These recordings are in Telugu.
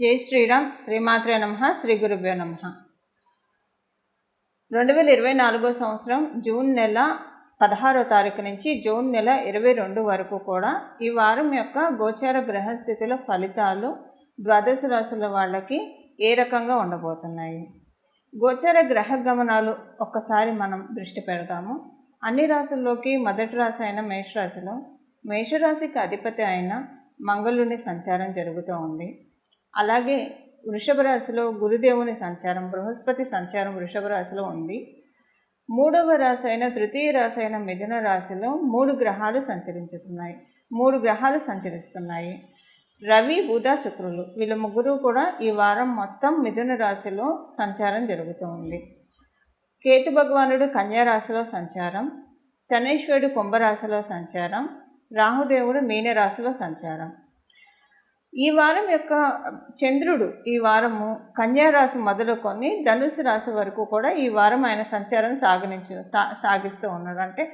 జై శ్రీరామ్ శ్రీమాత్రే నమ శ్రీ గురుభ్యో నమ. రెండు వేల ఇరవై నాలుగో సంవత్సరం జూన్ నెల పదహారో తారీఖు నుంచి జూన్ నెల ఇరవై రెండు వరకు కూడా ఈ వారం యొక్క గోచార గ్రహస్థితుల ఫలితాలు ద్వాదశ రాశుల వాళ్ళకి ఏ రకంగా ఉండబోతున్నాయి? గోచార గ్రహ గమనాలు ఒక్కసారి మనం దృష్టి పెడతాము. అన్ని రాశుల్లోకి మొదటి రాశి అయిన మేషరాశిలో మేషరాశికి అధిపతి అయిన మంగళుని సంచారం జరుగుతూ ఉంది. అలాగే వృషభ రాశిలో గురుదేవుని సంచారం బృహస్పతి సంచారం వృషభ రాశిలో ఉంది. మూడవ రాశి అయిన తృతీయ రాశి అయిన మిథున రాశిలో మూడు గ్రహాలు సంచరించుతున్నాయి. మూడు గ్రహాలు సంచరిస్తున్నాయి. రవి బుధ శుక్రులు వీళ్ళ ముగ్గురు కూడా ఈ వారం మొత్తం మిథున రాశిలో సంచారం జరుగుతూ ఉంది. కేతు భగవానుడు కన్యా రాశిలో సంచారం శనేశ్వరుడు కుంభరాశిలో సంచారం రాహుదేవుడు మీనరాశిలో సంచారం. ఈ వారం యొక్క చంద్రుడు ఈ వారము కన్యారాశి మొదలుకొని ధనుసు రాశి వరకు కూడా ఈ వారం ఆయన సంచారం సాగనించు సా సాగిస్తూ ఉన్నాడు అంటే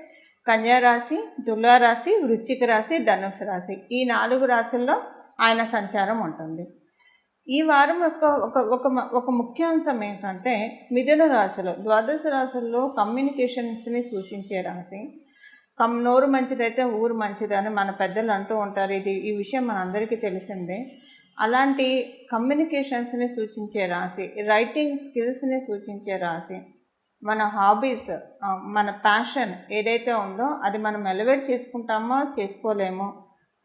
కన్యారాశి తులారాశి వృశ్చిక రాశి ధనుసు రాశి ఈ నాలుగు రాశుల్లో ఆయన సంచారం ఉంటుంది. ఈ వారం యొక్క ఒక ఒక ఒక ముఖ్యాంశం ఏంటంటే మిథున రాశిలో ద్వాదశ రాశుల్లో కమ్యూనికేషన్స్ని సూచించే రాశి నోరు మంచిదైతే ఊరు మంచిదని మన పెద్దలు అంటూ ఉంటారు. ఇది ఈ విషయం మనందరికీ తెలిసిందే. అలాంటి కమ్యూనికేషన్స్ని సూచించే రాశి రైటింగ్ స్కిల్స్ని సూచించే రాశి మన హాబీస్ మన ప్యాషన్ ఏదైతే ఉందో అది మనం ఎలివేట్ చేసుకుంటామో చేసుకోలేమో.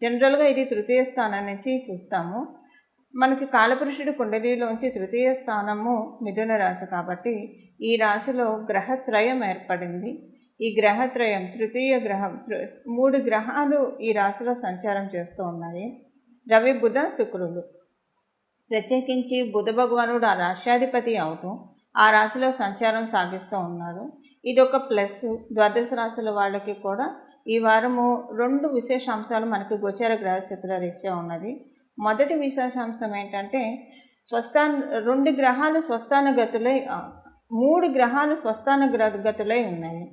జనరల్గా ఇది తృతీయ స్థానం నుంచి చూస్తాము. మనకి కాలపురుషుడి కుండలిలోంచి తృతీయ స్థానము మిథున రాశి కాబట్టి ఈ రాశిలో గ్రహత్రయం ఏర్పడింది. ఈ గ్రహత్రయం తృతీయ గ్రహం మూడు గ్రహాలు ఈ రాశిలో సంచారం చేస్తూ ఉన్నాయి. రవి బుధ శుక్రులు. ప్రత్యేకించి బుధ భగవానుడు ఆ రాష్ట్రాధిపతి అవుతూ ఆ రాశిలో సంచారం సాగిస్తూ ఉన్నారు. ఇది ఒక ప్లస్. ద్వాదశ రాశుల వాళ్ళకి కూడా ఈ వారము రెండు విశేషాంశాలు మనకి గోచర గ్రహస్థితుల రీత్యా ఉన్నది. మొదటి విశేషాంశం ఏంటంటే స్వస్థాన రెండు గ్రహాలు స్వస్థాన గతులై మూడు గ్రహాలు స్వస్థాన గ్ర గతులై ఉన్నాయి.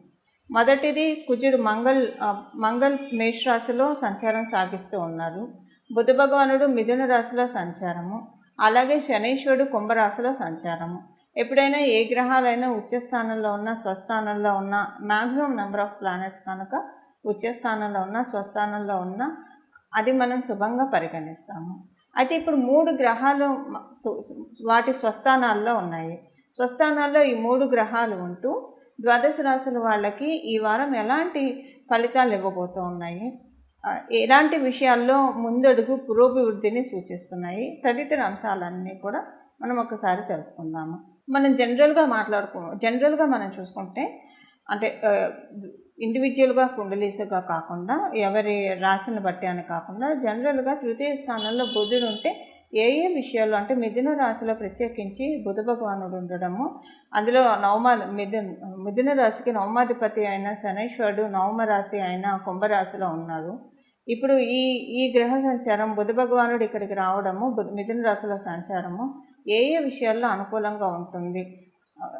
మొదటిది కుజుడు మంగళ్ మంగళ్ మేషరాశిలో సంచారం సాగిస్తూ ఉన్నారు. బుధ భగవానుడు మిథున రాశిలో సంచారము. అలాగే శనీశ్వరుడు కుంభరాశిలో సంచారము. ఎప్పుడైనా ఏ గ్రహాలైనా ఉచ్చస్థానంలో ఉన్న స్వస్థానంలో ఉన్న మ్యాక్సిమం నెంబర్ ఆఫ్ ప్లానెట్స్ కనుక ఉచ్చస్థానంలో ఉన్న స్వస్థానంలో ఉన్న అది మనం శుభంగా పరిగణిస్తాము. అయితే ఇప్పుడు మూడు గ్రహాలు వాటి స్వస్థానాల్లో ఉన్నాయి. స్వస్థానాల్లో ఈ మూడు గ్రహాలు ఉంటూ ద్వాదశ రాశుల వాళ్ళకి ఈ వారం ఎలాంటి ఫలితాలు ఇవ్వబోతూ ఉన్నాయి? ఎలాంటి విషయాల్లో ముందడుగు పురోభివృద్ధిని సూచిస్తున్నాయి? తదితర అంశాలన్నీ కూడా మనం ఒకసారి తెలుసుకుందాము. మనం జనరల్గా మాట్లాడుకో జనరల్గా మనం చూసుకుంటే అంటే ఇండివిజువల్గా కుండలీసుగా కాకుండా ఎవరి రాశిని బట్టి అని కాకుండా జనరల్గా తృతీయ స్థానంలో బుధుడు ఉంటే ఏ ఏ విషయాల్లో అంటే మిథున రాశిలో ప్రత్యేకించి బుధ భగవానుడు ఉండడము అందులో నవమ మిథున్ మిథున రాశికి నవమాధిపతి అయిన శనేశ్వరుడు నవమ రాశి అయిన కుంభరాశిలో ఉన్నారు. ఇప్పుడు ఈ ఈ గ్రహ సంచారం బుధ భగవానుడు ఇక్కడికి రావడము మిథున రాశుల సంచారము ఏ ఏ విషయాల్లో అనుకూలంగా ఉంటుంది?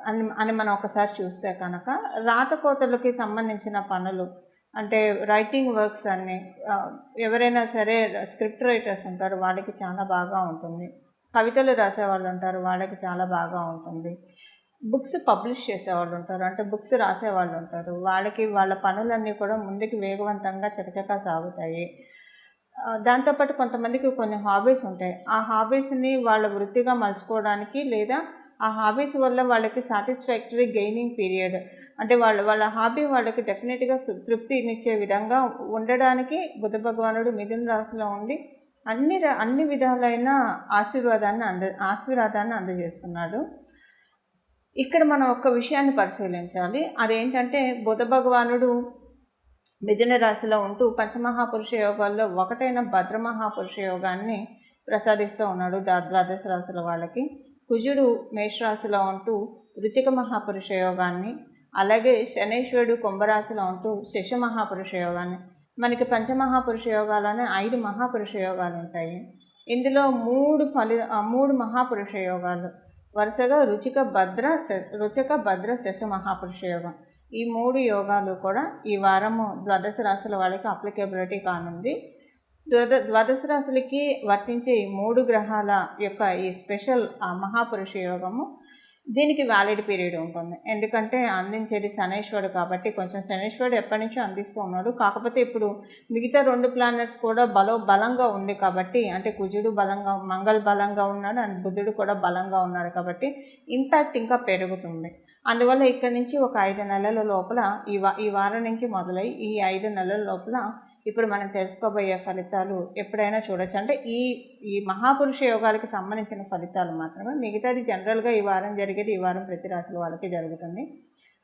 అని అని మనం ఒకసారి చూస్తే కనుక రాతకోతలకి సంబంధించిన పనులు అంటే రైటింగ్ వర్క్స్ అన్ని ఎవరైనా సరే స్క్రిప్ట్ రైటర్స్ ఉంటారు వాళ్ళకి చాలా బాగా ఉంటుంది. కవితలు రాసేవాళ్ళు ఉంటారు వాళ్ళకి చాలా బాగా ఉంటుంది. బుక్స్ పబ్లిష్ చేసేవాళ్ళు ఉంటారు అంటే బుక్స్ రాసేవాళ్ళు ఉంటారు. వాళ్ళకి వాళ్ళ పనులన్నీ కూడా ముందుకు వేగవంతంగా చకచకా సాగుతాయి. దాంతోపాటు కొంతమందికి కొన్ని హాబీస్ ఉంటాయి. ఆ హాబీస్ని వాళ్ళ వృత్తిగా మలుచుకోవడానికి లేదా ఆ హాబీస్ వల్ల వాళ్ళకి సాటిస్ఫాక్టరీ గెయినింగ్ పీరియడ్ అంటే వాళ్ళ వాళ్ళ హాబీ వాళ్ళకి డెఫినెట్గా తృప్తినిచ్చే విధంగా ఉండడానికి బుద్ధ భగవానుడు మిథున రాశిలో ఉండి అన్ని అన్ని విధాలైన ఆశీర్వాదాన్ని అంద ఆశీర్వాదాన్ని అందజేస్తున్నాడు. ఇక్కడ మనం ఒక్క విషయాన్ని పరిశీలించాలి. అదేంటంటే బుధ భగవానుడు మిథున రాశిలో ఉంటూ పంచమహాపురుష యోగాల్లో ఒకటైన భద్రమహాపురుష యోగాన్ని ప్రసాదిస్తూ ఉన్నాడు దా ద్వాదశ రాశుల వాళ్ళకి. కుజుడు మేషరాశిలో ఉంటూ రుచిక మహాపురుష యోగాన్ని అలాగే శనేశ్వరుడు కుంభరాశిలో ఉంటూ శశ మహాపురుష యోగాన్ని. మనకి పంచమహాపురుష యోగాలనే ఐదు మహాపురుష యోగాలు ఉంటాయి. ఇందులో మూడు ఫలి మూడు మహాపురుష యోగాలు. వరుసగా రుచిక భద్ర రుచిక భద్ర శశ మహాపురుష యోగం. ఈ మూడు యోగాలు కూడా ఈ వారము ద్వాదశ రాశుల వాళ్ళకి అప్లికేబిలిటీ కానుంది. ద్వాద ద్వాదశ రాశులకి వర్తించే ఈ మూడు గ్రహాల యొక్క ఈ స్పెషల్ ఆ మహాపురుష యోగము దీనికి వ్యాలిడ్ పీరియడ్ ఉంటుంది. ఎందుకంటే అందించేది శనేశ్వరుడు కాబట్టి కొంచెం శనేశ్వరుడు ఎప్పటి నుంచో అందిస్తూ ఉన్నాడు. కాకపోతే ఇప్పుడు మిగతా రెండు ప్లానెట్స్ కూడా బలో బలంగా ఉంది కాబట్టి అంటే కుజుడు బలంగా మంగళ బలంగా ఉన్నాడు అండ్ బుధుడు కూడా బలంగా ఉన్నాడు కాబట్టి ఇంపాక్ట్ ఇంకా పెరుగుతుంది. అందువల్ల ఇక్కడ నుంచి ఒక ఐదు నెలల లోపల ఈ వా ఈ వారం నుంచి మొదలై ఈ ఐదు నెలల లోపల ఇప్పుడు మనం తెలుసుకోబోయే ఫలితాలు ఎప్పుడైనా చూడొచ్చు. అంటే ఈ ఈ మహాపురుష యోగాలకు సంబంధించిన ఫలితాలు మాత్రమే. మిగతాది జనరల్గా ఈ వారం జరిగేది ఈ వారం ప్రతి రాశుల వాళ్ళకి జరుగుతుంది.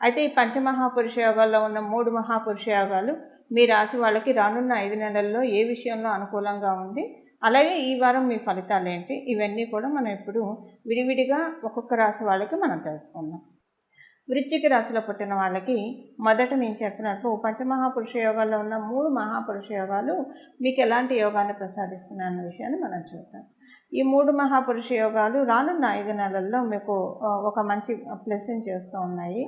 అయితే ఈ పంచమహాపురుష యోగాల్లో ఉన్న మూడు మహాపురుష యోగాలు మీ రాశి వాళ్ళకి రానున్న ఐదు నెలల్లో ఏ విషయంలో అనుకూలంగా ఉంది? అలాగే ఈ వారం మీ ఫలితాలు ఏంటి? ఇవన్నీ కూడా మనం ఇప్పుడు విడివిడిగా ఒక్కొక్క రాశి వాళ్ళకి మనం తెలుసుకుందాం. వృశ్చిక రాశిలో పుట్టిన వాళ్ళకి మొదట నేను చెప్పినట్లు పంచమహాపురుష యోగాల్లో ఉన్న మూడు మహాపురుష యోగాలు మీకు ఎలాంటి యోగాన్ని ప్రసాదిస్తున్నా అన్న విషయాన్ని మనం చూద్దాం. ఈ మూడు మహాపురుష యోగాలు రానున్న ఐదు నెలల్లో మీకు ఒక మంచి ప్లెస్ని చేస్తూ ఉన్నాయి.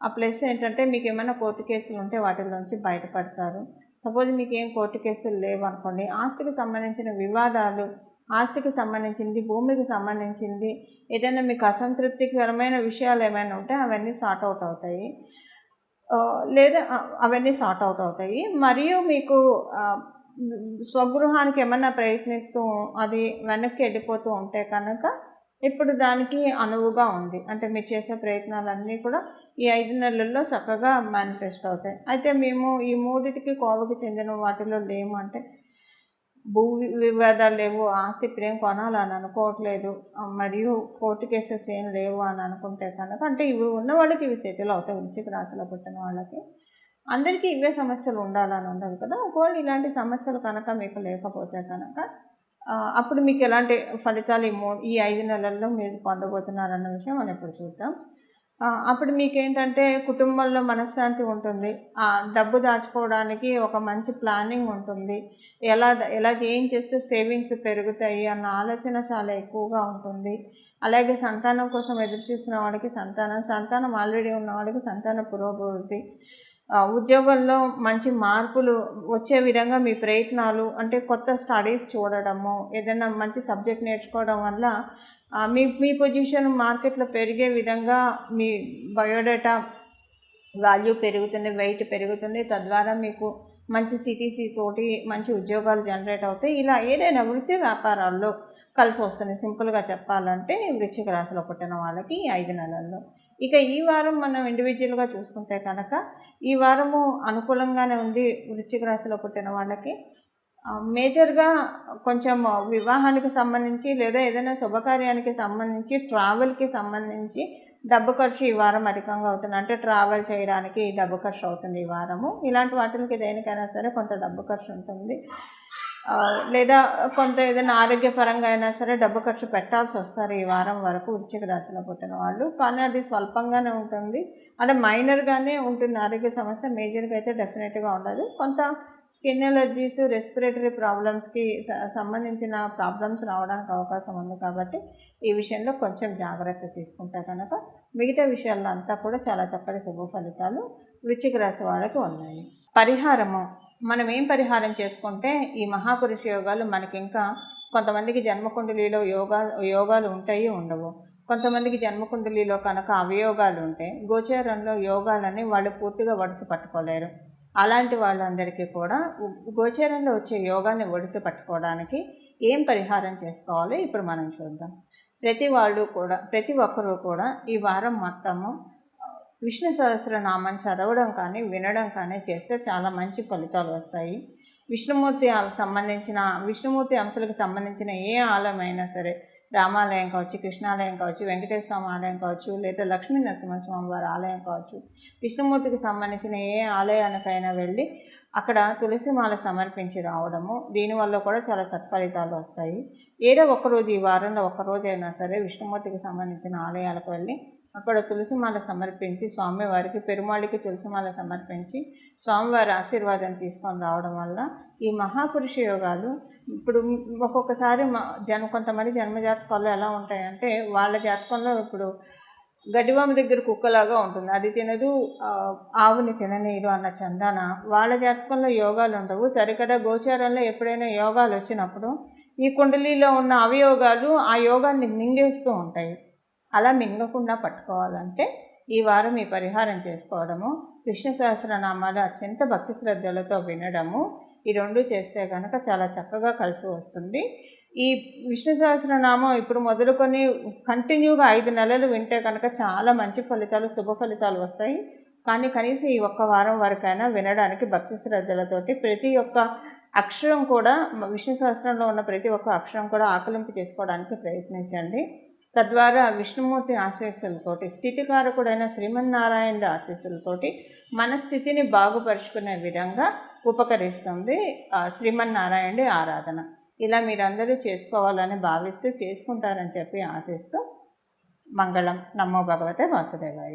ఆ ప్లస్ ఏంటంటే మీకు ఏమైనా కోర్టు కేసులు ఉంటే వాటిలోంచి బయటపడతారు. సపోజ్ మీకు ఏం కోర్టు కేసులు లేవు అనుకోండి ఆస్తికి సంబంధించిన వివాదాలు ఆస్తికి సంబంధించింది భూమికి సంబంధించింది ఏదైనా మీకు అసంతృప్తికరమైన విషయాలు ఏమైనా ఉంటే అవన్నీ సార్ట్ అవుట్ అవుతాయి. లేదా అవన్నీ సార్ట్ అవుట్ అవుతాయి. మరియు మీకు స్వగృహానికి ఏమన్నా ప్రయత్నిస్తూ అది వెనక్కి వెళ్ళిపోతూ ఉంటే కనుక ఇప్పుడు దానికి అనువుగా ఉంది. అంటే మీరు చేసే ప్రయత్నాలన్నీ కూడా ఈ ఐదు నెలల్లో చక్కగా మేనిఫెస్ట్ అవుతాయి. అయితే మేము ఈ మూడిటికి కోవకి చెందిన వాటిలో లేము అంటే భూ వివాదాలు లేవు ఆస్తి ఇప్పుడేం కొనాలని అనుకోవట్లేదు. మరియు కోర్టు కేసెస్ ఏం లేవు అని అనుకుంటే కనుక అంటే ఇవి ఉన్న వాళ్ళకి ఇవి సెటిల్ అవుతాయి వృచ్చిక రాశిలో పుట్టిన వాళ్ళకి. అందరికీ ఇవే సమస్యలు ఉండాలని ఉండదు కదా. ఒకవేళ ఇలాంటి సమస్యలు కనుక మీకు లేకపోతే కనుక అప్పుడు మీకు ఎలాంటి ఫలితాలు ఈ ఈ ఐదు నెలల్లో మీరు పొందబోతున్నారన్న విషయం మనం ఇప్పుడు చూద్దాం. అప్పుడు మీకేంటంటే కుటుంబంలో మనశ్శాంతి ఉంటుంది. డబ్బు దాచుకోవడానికి ఒక మంచి ప్లానింగ్ ఉంటుంది. ఎలా ఎలా ఏం చేస్తే సేవింగ్స్ పెరుగుతాయి అన్న ఆలోచన చాలా ఎక్కువగా ఉంటుంది. అలాగే సంతానం కోసం ఎదురు చూసిన వాడికి సంతానం సంతానం ఆల్రెడీ ఉన్నవాడికి సంతాన పురోభివృద్ధి. ఉద్యోగంలో మంచి మార్పులు వచ్చే విధంగా మీ ప్రయత్నాలు అంటే కొత్త స్టడీస్ చూడడము ఏదైనా మంచి సబ్జెక్ట్ నేర్చుకోవడం వల్ల మీ మీ పొజిషన్ మార్కెట్లో పెరిగే విధంగా మీ బయోడేటా వాల్యూ పెరుగుతుంది వెయిట్ పెరుగుతుంది. తద్వారా మీకు మంచి సిటీసీ తోటి మంచి ఉద్యోగాలు జనరేట్ అవుతాయి. ఇలా ఏదైనా వృత్తి వ్యాపారాల్లో కలిసి వస్తుంది. సింపుల్గా చెప్పాలంటే వృశ్చిక రాశిలో పుట్టిన వాళ్ళకి ఈ ఐదు నెలల్లో. ఇక ఈ వారం మనం ఇండివిజువల్గా చూసుకుంటే కనుక ఈ వారము అనుకూలంగానే ఉంది వృశ్చిక రాశిలో పుట్టిన వాళ్ళకి. మేజర్గా కొంచెం వివాహానికి సంబంధించి లేదా ఏదైనా శుభకార్యానికి సంబంధించి ట్రావెల్కి సంబంధించి డబ్బు ఖర్చు ఈ వారం అధికంగా అవుతుంది. అంటే ట్రావెల్ చేయడానికి డబ్బు ఖర్చు అవుతుంది ఈ వారము. ఇలాంటి వాటికి దేనికైనా సరే కొంత డబ్బు ఖర్చు ఉంటుంది. లేదా కొంత ఏదైనా ఆరోగ్యపరంగా అయినా సరే డబ్బు ఖర్చు పెట్టాల్సి వస్తారు ఈ వారం వరకు వృశ్చిక రాశిలో పుట్టిన వాళ్ళు. కానీ అది స్వల్పంగానే ఉంటుంది. అంటే మైనర్గానే ఉంటుంది. ఆరోగ్య సమస్య మేజర్గా అయితే డెఫినెట్గా ఉండదు. కొంత స్కిన్ ఎలర్జీస్ రెస్పిరేటరీ ప్రాబ్లమ్స్కి సంబంధించిన ప్రాబ్లమ్స్ రావడానికి అవకాశం ఉంది కాబట్టి ఈ విషయంలో కొంచెం జాగ్రత్త తీసుకుంటే కనుక మిగతా విషయాల్లో అంతా కూడా చాలా చక్కటి శుభ ఫలితాలు వృచ్చిక రాశి వాళ్ళకి ఉన్నాయి. పరిహారము. మనం ఏం పరిహారం చేసుకుంటే ఈ మహాపురుష యోగాలు మనకింకా కొంతమందికి జన్మకుండలిలో యోగా యోగాలు ఉంటాయి ఉండవు. కొంతమందికి జన్మకుండలిలో కనుక అవయోగాలు ఉంటాయి గోచారంలో యోగాలని వాళ్ళు పూర్తిగా వడసి పట్టుకోలేరు. అలాంటి వాళ్ళందరికీ కూడా గోచరంలో వచ్చే యోగాన్ని ఒడిసి పట్టుకోవడానికి ఏం పరిహారం చేసుకోవాలో? ఇప్పుడు మనం చూద్దాం. ప్రతి వాళ్ళు కూడా ప్రతి ఒక్కరూ కూడా ఈ వారం మొత్తము విష్ణు సహస్రనామం చదవడం కానీ వినడం కానీ చేస్తే చాలా మంచి ఫలితాలు వస్తాయి. విష్ణుమూర్తి సంబంధించిన విష్ణుమూర్తి అంశాలకు సంబంధించిన ఏ ఆలమైనా సరే రామాలయం కావచ్చు కృష్ణాలయం కావచ్చు వెంకటేశ్వర స్వామి ఆలయం కావచ్చు లేదా లక్ష్మీ నరసింహస్వామి వారి ఆలయం కావచ్చు. విష్ణుమూర్తికి సంబంధించిన ఏ ఆలయానికైనా వెళ్ళి అక్కడ తులసి మాల సమర్పించి రావడము దీనివల్ల కూడా చాలా సత్ఫలితాలు వస్తాయి. ఏదో ఒకరోజు ఈ వారంలో ఒక్కరోజైనా అయినా సరే విష్ణుమూర్తికి సంబంధించిన ఆలయాలకు వెళ్ళి అక్కడ తులసిమాల సమర్పించి స్వామివారికి పెరుమాళికి తులసిమాల సమర్పించి స్వామివారి ఆశీర్వాదం తీసుకొని రావడం వల్ల ఈ మహాపురుష యోగాలు ఇప్పుడు ఒక్కొక్కసారి మా జన్మ కొంతమంది జన్మ జాతకాలు ఎలా ఉంటాయంటే వాళ్ళ జాతకంలో ఇప్పుడు గడ్డివామ దగ్గర కుక్కలాగా ఉంటుంది. అది తినదు ఆవుని తిననీరు అన్న చందాన. వాళ్ళ జాతకంలో యోగాలు ఉండవు. సరికదా గోచారంలో ఎప్పుడైనా యోగాలు వచ్చినప్పుడు ఈ కుండలీలో ఉన్న అవయోగాలు ఆ యోగాన్ని మింగేస్తూ ఉంటాయి. అలా మింగకుండా పట్టుకోవాలంటే ఈ వారం ఈ పరిహారం చేసుకోవడము విష్ణు సహస్రనామాలు అత్యంత భక్తి శ్రద్ధలతో వినడము ఈ రెండు చేస్తే కనుక చాలా చక్కగా కలిసి వస్తుంది. ఈ విష్ణు సహస్రనామం ఇప్పుడు మొదలుకొని కంటిన్యూగా ఐదు నెలలు వింటే కనుక చాలా మంచి ఫలితాలు శుభ ఫలితాలు వస్తాయి. కానీ కనీసం ఈ ఒక్క వారం వరకైనా వినడానికి భక్తి శ్రద్ధలతోటి ప్రతి ఒక్క అక్షరం కూడా విష్ణు సహస్రంలో ఉన్న ప్రతి ఒక్క అక్షరం కూడా ఆకలింపు చేసుకోవడానికి ప్రయత్నించండి. తద్వారా విష్ణుమూర్తి ఆశీస్సులతోటి స్థితికారకుడైన శ్రీమన్నారాయణ ఆశీస్సులతోటి మన స్థితిని బాగుపరుచుకునే విధంగా ఉపకరిస్తుంది. శ్రీమన్నారాయణుడి ఆరాధన. ఇలా మీరందరూ చేసుకోవాలని భావిస్తూ చేసుకుంటారని చెప్పి ఆశిస్తూ మంగళం. నమో భగవతే వాసుదేవాయ.